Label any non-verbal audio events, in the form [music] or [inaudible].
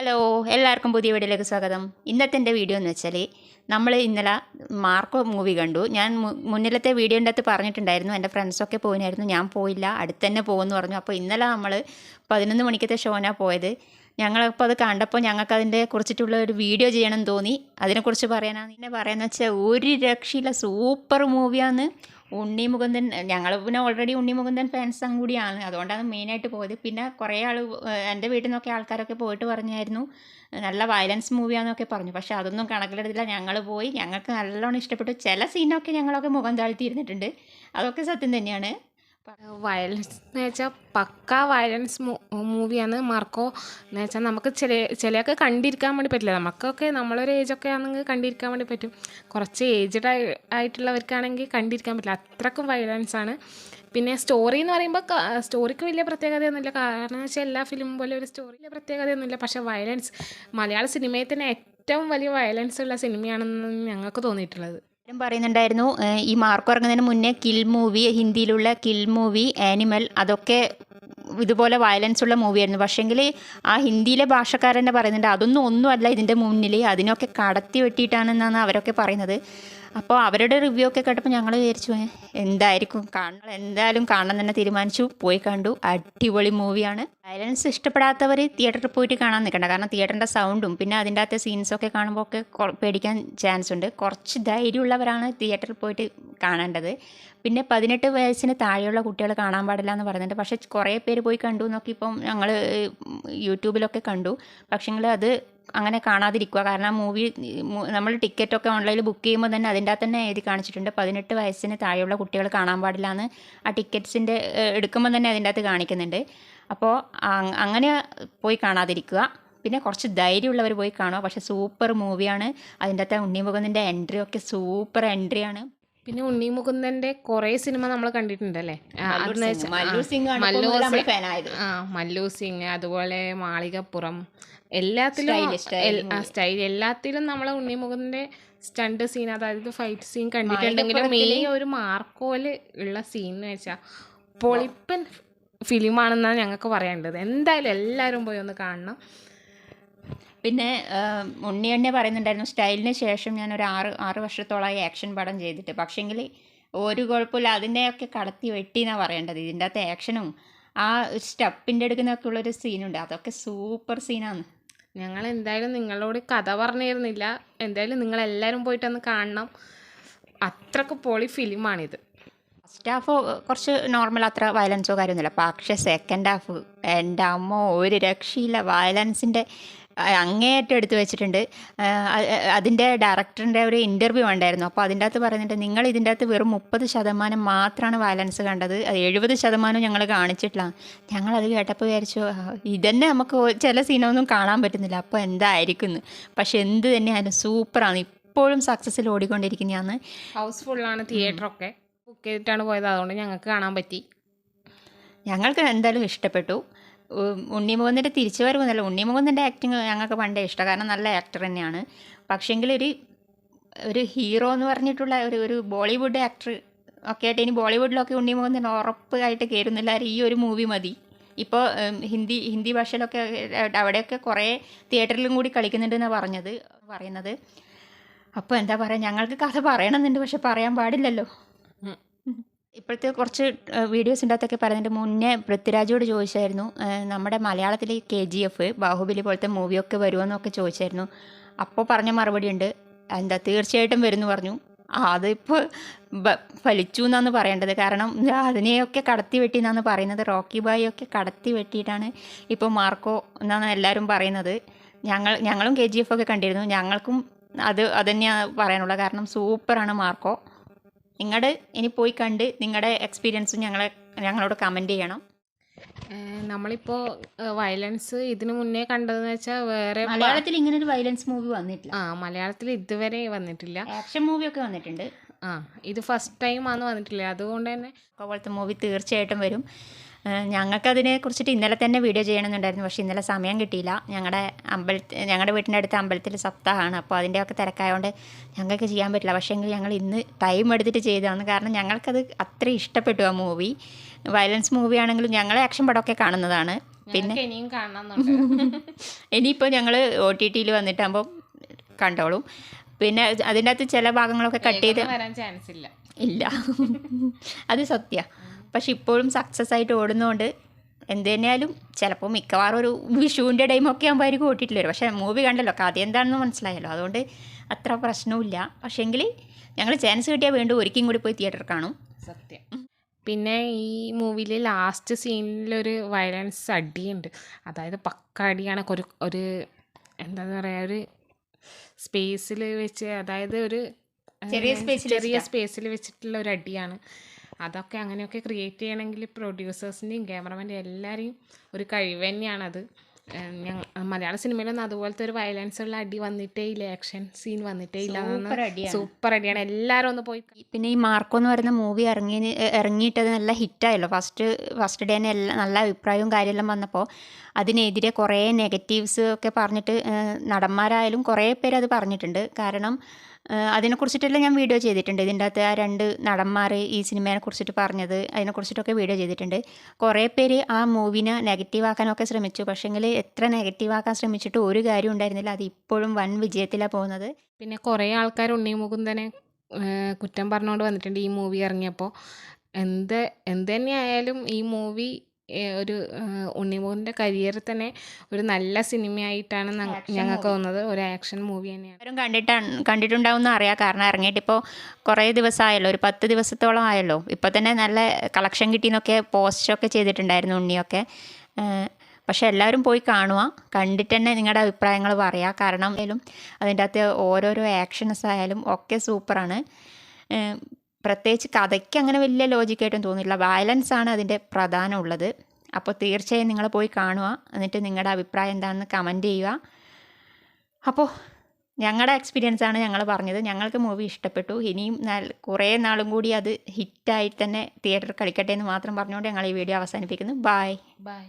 Hello എല്ലാവർക്കും പുതിയ വീഡിയോയിലേക്ക് സ്വാഗതം. ഇന്നത്തെ എന്റെ വീഡിയോ എന്ന് വെച്ചാൽ നമ്മൾ ഇന്നലെ മാർക്കോ മൂവി കണ്ടു. ഞാൻ മുന്നിലത്തെ വീഡിയോന്റെ അകത്ത് പറഞ്ഞിട്ടുണ്ടായിരുന്നു എന്റെ ഫ്രണ്ട്സൊക്കെ പോയിനായിരുന്നു ഞാൻ പോയില്ല അടുത്ത് തന്നെ പോകുമെന്ന് പറഞ്ഞു. അപ്പോൾ ഇന്നലെ നമ്മൾ പതിനൊന്ന് മണിക്കത്തെ ഷോനാണ് പോയത്. ഞങ്ങളപ്പോൾ അത് കണ്ടപ്പോൾ ഞങ്ങൾക്ക് അതിന്റെ കുറിച്ചിട്ടുള്ള ഒരു വീഡിയോ ചെയ്യണം തോന്നി. അതിനെക്കുറിച്ച് പറയാനാണ്. പിന്നെ പറയാമെന്ന് വെച്ചാൽ ഒരു രക്ഷയില്ല സൂപ്പർ മൂവിയാണ് ഉണ്ണി മുകുന്ദൻ ഞങ്ങൾ പിന്നെ ഓൾറെഡി ഉണ്ണി മുകുന്ദൻ ഫാൻസും കൂടിയാണ്. അതുകൊണ്ടാണ് മെയിനായിട്ട് പോയത്. പിന്നെ കുറേ ആൾ എന്റെ വീട്ടിൽ നിന്നൊക്കെ ആൾക്കാരൊക്കെ പോയിട്ട് പറഞ്ഞായിരുന്നു. നല്ല വയലൻസ് മൂവിയാണെന്നൊക്കെ പറഞ്ഞു. പക്ഷെ അതൊന്നും കണക്കിലെടുത്തില്ല. ഞങ്ങൾ പോയി. ഞങ്ങൾക്ക് നല്ലോണം ഇഷ്ടപ്പെട്ടു. ചില സീനൊക്കെ ഞങ്ങളൊക്കെ മുഖം താഴ്ത്തിയിരുന്നിട്ടുണ്ട് അതൊക്കെ സത്യം തന്നെയാണ്. വയലൻസ് എന്ന് വെച്ചാൽ പക്ക വയലൻസ് മൂവിയാണ് മാർക്കോ എന്ന് വെച്ചാൽ നമുക്ക് ചില ചിലയൊക്കെ കണ്ടിരിക്കാൻ വേണ്ടി പറ്റില്ല. നമുക്കൊക്കെ നമ്മളൊരു ഏജൊക്കെ ആണെങ്കിൽ കണ്ടിരിക്കാൻ വേണ്ടി പറ്റും. കുറച്ച് ഏജ്ഡ് ആയിട്ടുള്ളവർക്കാണെങ്കിൽ കണ്ടിരിക്കാൻ പറ്റില്ല. അത്രക്കും വയലൻസ് ആണ്. പിന്നെ സ്റ്റോറി എന്ന് പറയുമ്പോൾ സ്റ്റോറിക്ക് വലിയ പ്രത്യേകതയൊന്നുമില്ല. കാരണം എന്ന് വെച്ചാൽ എല്ലാ ഫിലിമും പോലെ ഒരു സ്റ്റോറി വലിയ പ്രത്യേകതയൊന്നുമില്ല. പക്ഷേ വയലൻസ് മലയാള സിനിമയിൽ തന്നെ ഏറ്റവും വലിയ വയലൻസ് ഉള്ള സിനിമയാണെന്ന് ഞങ്ങൾക്ക് തോന്നിയിട്ടുള്ളത്. എല്ലാവരും പറയുന്നുണ്ടായിരുന്നു ഈ മാർക്ക് ഇറങ്ങുന്നതിന് മുന്നേ കിൽ മൂവി ഹിന്ദിയിലുള്ള കിൽ മൂവി ആനിമൽ അതൊക്കെ ഇതുപോലെ വയലൻസ് ഉള്ള മൂവിയായിരുന്നു പക്ഷേങ്കിൽ ആ ഹിന്ദിയിലെ ഭാഷക്കാരൻ പറയുന്നുണ്ട് അതൊന്നും ഒന്നുമല്ല ഇതിന്റെ മുന്നിൽ അതിനൊക്കെ കടത്തി വെട്ടിയിട്ടാണെന്നാണ് അവരൊക്കെ പറയുന്നത്. അപ്പോൾ അവരുടെ റിവ്യൂ ഒക്കെ കേട്ടപ്പോൾ ഞങ്ങൾ വിചാരിച്ചു എന്തായിരിക്കും? കാണണം. എന്തായാലും കാണണം തന്നെ തീരുമാനിച്ചു. പോയി കണ്ടു. അടിപൊളി മൂവിയാണ് വയലൻസ് ഇഷ്ടപ്പെടാത്തവർ തിയേറ്ററിൽ പോയിട്ട് കാണാൻ നിൽക്കണ്ട. കാരണം തിയേറ്ററിന്റെ സൗണ്ടും പിന്നെ അതിന്റെ അകത്തെ സീൻസൊക്കെ കാണുമ്പോൾ ഒക്കെ പേടിക്കാൻ ചാൻസ് ഉണ്ട്. കുറച്ച് ധൈര്യമുള്ളവരാണ് തിയേറ്ററിൽ പോയിട്ട് കാണേണ്ടത്. പിന്നെ പതിനെട്ട് വയസ്സിന് താഴെയുള്ള കുട്ടികൾ കാണാൻ പാടില്ല എന്ന് പറയുന്നുണ്ട്. പക്ഷേ കുറേ പേര് പോയി കണ്ടു എന്നൊക്കെ ഇപ്പം ഞങ്ങൾ യൂട്യൂബിലൊക്കെ കണ്ടു. പക്ഷേങ്കിൽ അത് അങ്ങനെ കാണാതിരിക്കുക. കാരണം മൂവി നമ്മൾ ടിക്കറ്റൊക്കെ ഓൺലൈനിൽ ബുക്ക് ചെയ്യുമ്പോൾ തന്നെ അതിന്റെ അകത്ത് തന്നെ എഴുതി കാണിച്ചിട്ടുണ്ട്. പതിനെട്ട് വയസ്സിന് താഴെയുള്ള കുട്ടികൾ കാണാൻ പാടില്ല എന്ന് ആ ടിക്കറ്റ്സിന്റെ എടുക്കുമ്പോൾ തന്നെ അതിന്റെ അകത്ത് കാണിക്കുന്നുണ്ട്. അപ്പോൾ അങ്ങനെ പോയി കാണാതിരിക്കുക. പിന്നെ കുറച്ച് ധൈര്യമുള്ളവർ പോയി കാണുക. പക്ഷേ സൂപ്പർ മൂവിയാണ്. അതിന്റെ ഉണ്ണി ഉണ്ണിമുഖത്തിന്റെ എൻട്രി ഒക്കെ സൂപ്പർ എൻട്രിയാണ്. പിന്നെ ഉണ്ണി മുകുന്ദന്റെ കുറേ സിനിമ നമ്മൾ കണ്ടിട്ടുണ്ടല്ലേ? മല്ലു സിംഗ് അതുപോലെ മാളികപ്പുറം എല്ലാത്തിലും സ്റ്റൈൽ എല്ലാത്തിലും നമ്മളെ ഉണ്ണി മുകുന്ദന്റെ സ്റ്റണ്ട് സീൻ അതായത് ഫൈറ്റ് സീൻ കണ്ടിട്ടുണ്ടെങ്കിലും മെയിൻ ഒരു മാർക്കോൽ ഉള്ള സീൻ എന്ന് വെച്ചാൽ പൊളിപ്പൻ ഫിലിമാണെന്നാണ് ഞങ്ങൾക്ക് പറയേണ്ടത് എന്തായാലും എല്ലാവരും പോയി ഒന്ന് കാണണം. പിന്നെ ഉണ്ണി തന്നെ പറയുന്നുണ്ടായിരുന്നു സ്റ്റൈലിന് ശേഷം ഞാൻ ഒരു ആറ് ആറ് വർഷത്തോളമായി ആക്ഷൻ പടം ചെയ്തിട്ട്. പക്ഷേങ്കിൽ ഒരു കുഴപ്പമില്ല അതിനെയൊക്കെ കടത്തി വെട്ടി എന്നാണ് പറയേണ്ടത്. ഇതിന്റെ അകത്ത് ആക്ഷനും ആ സ്റ്റെപ്പിന്റെ എടുക്കുന്നൊക്കെ ഉള്ളൊരു സീനുണ്ട് അതൊക്കെ സൂപ്പർ സീനാണ് ഞങ്ങൾ എന്തായാലും നിങ്ങളോട് കഥ പറഞ്ഞിരുന്നില്ല. എന്തായാലും നിങ്ങൾ എല്ലാവരും പോയിട്ടൊന്ന് കാണണം. അത്രയ്ക്ക് പൊളി ഫിലിമാണിത്. ഫസ്റ്റ് ഹാഫ് കുറച്ച് നോർമൽ അത്ര വയലൻസോ കാര്യമൊന്നുമില്ല. പക്ഷേ സെക്കൻഡ് ഹാഫ് എന്റെ അമ്മ ഒരു രക്ഷയില്ല. വയലൻസിന്റെ അങ്ങേയറ്റം എടുത്തു വെച്ചിട്ടുണ്ട്. അതിന്റെ ഡയറക്ടറിന്റെ ഒരു ഇന്റർവ്യൂ ഉണ്ടായിരുന്നു. അപ്പോൾ അതിന്റെ അകത്ത് പറഞ്ഞിട്ട് നിങ്ങൾ ഇതിന്റെ അകത്ത് വെറും മുപ്പത് ശതമാനം മാത്രമാണ് വയലൻസ് കണ്ടത്. എഴുപത് ശതമാനം ഞങ്ങൾ കാണിച്ചിട്ടില്ല. ഞങ്ങളത് കേട്ടപ്പോൾ വിചാരിച്ചു ഇതന്നെ നമുക്ക് ചില സീനൊന്നും കാണാൻ പറ്റുന്നില്ല. അപ്പോൾ എന്തായിരിക്കും പക്ഷെ എന്ത് തന്നെയായാലും സൂപ്പറാണ്. ഇപ്പോഴും സക്സസ്സിൽ ഓടിക്കൊണ്ടിരിക്കുന്നതാണ്. ഹൗസ്ഫുള്ളാണ് തിയേറ്ററൊക്കെ. ബുക്ക് ചെയ്തിട്ടാണ് പോയത്. അതുകൊണ്ട് ഞങ്ങൾക്ക് കാണാൻ പറ്റി. ഞങ്ങൾക്ക് എന്തായാലും ഇഷ്ടപ്പെട്ടു. ഉണ്ണിമുകുന്ദന്റെ തിരിച്ചു വരവെന്നല്ല ഉണ്ണിമുകുന്ദന്റെ ആക്ടിങ് ഞങ്ങൾക്ക് പണ്ടേ ഇഷ്ടം. കാരണം നല്ല ആക്ടർ തന്നെയാണ്. പക്ഷേങ്കിൽ ഒരു ഒരു ഹീറോ എന്ന് പറഞ്ഞിട്ടുള്ള ഒരു ഒരു ബോളിവുഡ് ആക്ടർ ഒക്കെ ആയിട്ട് ഇനി ബോളിവുഡിലൊക്കെ ഉണ്ണിമുകുന്ദൻ ഉറപ്പായിട്ട് കയറുന്നില്ല ഈ ഒരു മൂവി മതി. ഇപ്പോൾ ഹിന്ദി ഹിന്ദി ഭാഷയിലൊക്കെ അവിടെയൊക്കെ കുറേ തിയേറ്ററിലും കൂടി കളിക്കുന്നുണ്ടെന്നാണ് പറഞ്ഞത് പറയുന്നത്. അപ്പോൾ എന്താ പറയുക ഞങ്ങൾക്ക് കഥ പറയണമെന്നുണ്ട് പക്ഷെ പറയാൻ പാടില്ലല്ലോ. ഇപ്പോഴത്തെ കുറച്ച് വീഡിയോസ് ഉണ്ടാകത്തൊക്കെ പറയുന്നുണ്ട് മുന്നേ പൃഥ്വിരാജോട് ചോദിച്ചായിരുന്നു നമ്മുടെ മലയാളത്തിലെ കെ ജി എഫ് ബാഹുബലി പോലത്തെ മൂവിയൊക്കെ വരുമെന്നൊക്കെ ചോദിച്ചായിരുന്നു. അപ്പോൾ പറഞ്ഞ മറുപടി ഉണ്ട് എന്താ തീർച്ചയായിട്ടും വരുമെന്ന് പറഞ്ഞു. അതിപ്പോൾ ഫലിച്ചു എന്നാണ് പറയേണ്ടത്. കാരണം അതിനെയൊക്കെ കടത്തി വെട്ടി എന്നാണ് പറയുന്നത്. റോക്കി ബായി ഒക്കെ കടത്തി വെട്ടിയിട്ടാണ് ഇപ്പോൾ മാർക്കോ എന്നാണ് എല്ലാവരും പറയുന്നത്. ഞങ്ങൾ ഞങ്ങളും കെ ജി എഫ് ഒക്കെ കണ്ടിരുന്നു. ഞങ്ങൾക്കും അത് അതന്നെയാണ് പറയാനുള്ളത്. കാരണം സൂപ്പറാണ് മാർക്കോ. നിങ്ങൾ ഇനി പോയി കണ്ട് നിങ്ങളുടെ എക്സ്പീരിയൻസ് ഞങ്ങളെ ഞങ്ങളോട് കമന്റ് ചെയ്യണം. നമ്മളിപ്പോൾ വയലൻസ് ഇതിനു മുന്നേ കണ്ടതെന്ന് വെച്ചാൽ വേറെ മലയാളത്തിൽ ഇങ്ങനെ ഒരു വയലൻസ് മൂവി വന്നിട്ടില്ല. ആ മലയാളത്തിൽ ഇതുവരെ വന്നിട്ടില്ല. ആക്ഷൻ മൂവിയൊക്കെ വന്നിട്ടുണ്ട്. ആ ഇത് ഫസ്റ്റ് ടൈം ആണ് വന്നിട്ടില്ല. അതുകൊണ്ട് തന്നെ പോലത്തെ മൂവി തീർച്ചയായിട്ടും വരും. ഏഹ് ഞങ്ങൾക്കതിനെ കുറിച്ചിട്ട് ഇന്നലെ തന്നെ വീഡിയോ ചെയ്യണമെന്നുണ്ടായിരുന്നു. പക്ഷേ ഇന്നലെ സമയം കിട്ടിയില്ല. ഞങ്ങളുടെ അമ്പലത്തിൽ ഞങ്ങളുടെ വീട്ടിന്റെ അടുത്ത് അമ്പലത്തിൽ സപ്താഹമാണ്. അപ്പോൾ അതിന്റെയൊക്കെ തിരക്കായതുകൊണ്ട് ഞങ്ങൾക്ക് ചെയ്യാൻ പറ്റില്ല. പക്ഷേ എങ്കിൽ ഞങ്ങൾ ഇന്ന് ടൈം എടുത്തിട്ട് ചെയ്തതാണ്. കാരണം ഞങ്ങൾക്കത് അത്ര ഇഷ്ടപ്പെട്ടു ആ മൂവി വയലൻസ് മൂവി ആണെങ്കിലും ഞങ്ങളെ ആക്ഷൻ പടമൊക്കെ കാണുന്നതാണ്. പിന്നെ [laughs] ഇനിയിപ്പോൾ ഞങ്ങൾ ഒ ടി ടിയിൽ വന്നിട്ടാകുമ്പോൾ കണ്ടോളും. പിന്നെ അതിന്റെ അകത്ത് ചില ഭാഗങ്ങളൊക്കെ കട്ട് ചെയ്ത് വരാൻ ചാൻസ് ഇല്ല. ഇല്ല. അത് സത്യ. പക്ഷെ ഇപ്പോഴും സക്സസ് ആയിട്ട് ഓടുന്നതുകൊണ്ട് എന്ത് തന്നെയാലും ചിലപ്പോൾ മിക്കവാറും ഒരു വിഷുവിന്റെ ടൈമൊക്കെ ആകുമ്പോൾ ആയിരിക്കും ഓട്ടിട്ടില്ല പക്ഷേ മൂവി കണ്ടല്ലോ കഥ എന്താണെന്ന് മനസ്സിലായല്ലോ. അതുകൊണ്ട് അത്ര പ്രശ്നവുമില്ല. പക്ഷേങ്കിൽ ഞങ്ങൾ ചാൻസ് കിട്ടിയാൽ വീണ്ടും ഒരിക്കലും കൂടി പോയി തിയേറ്റർ കാണും. സത്യം. പിന്നെ ഈ മൂവിയിൽ ലാസ്റ്റ് സീനിലൊരു വയലൻസ് അടിയുണ്ട്. അതായത് പക്ക അടിയാണ്. ഒരു ഒരു എന്താന്ന് പറയുക ഒരു സ്പേസിൽ വെച്ച് അതായത് ഒരു ചെറിയ സ്പേസിൽ വെച്ചിട്ടുള്ള ഒരു അടിയാണ്. അതൊക്കെ അങ്ങനെയൊക്കെ ക്രിയേറ്റ് ചെയ്യണമെങ്കിൽ പ്രൊഡ്യൂസേഴ്സിന്റെയും ക്യാമറമാന്റെയും എല്ലാവരെയും ഒരു കഴിവ് തന്നെയാണത്. ഞങ്ങൾ മലയാള സിനിമയിലൊന്നും അതുപോലത്തെ ഒരു വയലൻസ് ഉള്ള അടി വന്നിട്ടേ ഇല്ല. ആക്ഷൻ സീൻ വന്നിട്ടേ ഇല്ല. സൂപ്പർ അടിയാണ്. എല്ലാവരും ഒന്ന് പോയി പിന്നെ ഈ മാർക്കോ എന്ന് പറയുന്ന മൂവി ഇറങ്ങി ഇറങ്ങിയിട്ടത് നല്ല ഹിറ്റായല്ലോ ഫസ്റ്റ് ഫസ്റ്റ് ഡേ തന്നെ എല്ലാം നല്ല അഭിപ്രായവും കാര്യമെല്ലാം വന്നപ്പോൾ അതിനെതിരെ കുറേ നെഗറ്റീവ്സ് ഒക്കെ പറഞ്ഞിട്ട് നടന്മാരായാലും കുറേ പേര് അത് പറഞ്ഞിട്ടുണ്ട്. കാരണം അതിനെക്കുറിച്ചിട്ടെല്ലാം ഞാൻ വീഡിയോ ചെയ്തിട്ടുണ്ട്. ഇതിന്റെ അകത്ത് ആ രണ്ട് നടന്മാർ ഈ സിനിമയെ കുറിച്ചിട്ട് പറഞ്ഞത് അതിനെക്കുറിച്ചിട്ടൊക്കെ വീഡിയോ ചെയ്തിട്ടുണ്ട്. കുറേ പേര് ആ മൂവിനെ നെഗറ്റീവ് ആക്കാനൊക്കെ ശ്രമിച്ചു. പക്ഷേങ്കിൽ എത്ര നെഗറ്റീവ് ആക്കാൻ ശ്രമിച്ചിട്ട് ഒരു കാര്യം ഉണ്ടായിരുന്നില്ല. അത് ഇപ്പോഴും വൻ വിജയത്തിലാണ് പോകുന്നത്. പിന്നെ കുറേ ആൾക്കാർ ഉണ്ണി മുകുന്ദനെ കുറ്റം പറഞ്ഞുകൊണ്ട് വന്നിട്ടുണ്ട് ഈ മൂവി ഇറങ്ങിയപ്പോൾ എന്ത് എന്ത് തന്നെയായാലും ഈ മൂവി ഒരു ഏഹ്, കരിയർ തന്നെ ഒരു നല്ല സിനിമയായിട്ടാണ് ഞങ്ങൾക്ക്. തോന്നുന്നത്. ഒരു ആക്ഷൻ മൂവി തന്നെയാണ്. എല്ലാവരും കണ്ടിട്ടാണ് കണ്ടിട്ടുണ്ടാവും എന്ന് അറിയാം. കാരണം ഇറങ്ങിയിട്ട് ഇപ്പോൾ കുറേ ദിവസമായല്ലോ ഒരു പത്ത് ദിവസത്തോളം ആയല്ലോ. ഇപ്പോൾ തന്നെ നല്ല കളക്ഷൻ കിട്ടിയെന്നൊക്കെ പോസ്റ്റൊക്കെ ചെയ്തിട്ടുണ്ടായിരുന്നു ഉണ്ണിയൊക്കെ. പക്ഷെ എല്ലാവരും പോയി കാണുക കണ്ടിട്ട് തന്നെ നിങ്ങളുടെ അഭിപ്രായങ്ങൾ പറയുക കാരണം അതിന്റെ അകത്ത് ഓരോരോ ആക്ഷൻസ് ആയാലും ഒക്കെ സൂപ്പറാണ് പ്രത്യേകിച്ച് കഥയ്ക്ക് അങ്ങനെ വലിയ ലോജിക്കായിട്ടും തോന്നില്ല വയലൻസ് ആണ് അതിന്റെ പ്രധാനം ഉള്ളത്. അപ്പോൾ തീർച്ചയായും നിങ്ങൾ പോയി കാണുക. എന്നിട്ട് നിങ്ങളുടെ അഭിപ്രായം എന്താണെന്ന് കമന്റ് ചെയ്യുക. അപ്പോൾ ഞങ്ങളുടെ എക്സ്പീരിയൻസ് ആണ് ഞങ്ങൾ പറഞ്ഞത്. ഞങ്ങൾക്ക് മൂവി ഇഷ്ടപ്പെട്ടു. ഇനിയും കുറേ നാളും കൂടി അത് ഹിറ്റായി തന്നെ തിയേറ്ററിൽ കളിക്കട്ടെ എന്ന് മാത്രം പറഞ്ഞുകൊണ്ട് ഞങ്ങൾ ഈ വീഡിയോ അവസാനിപ്പിക്കുന്നു. Bye bye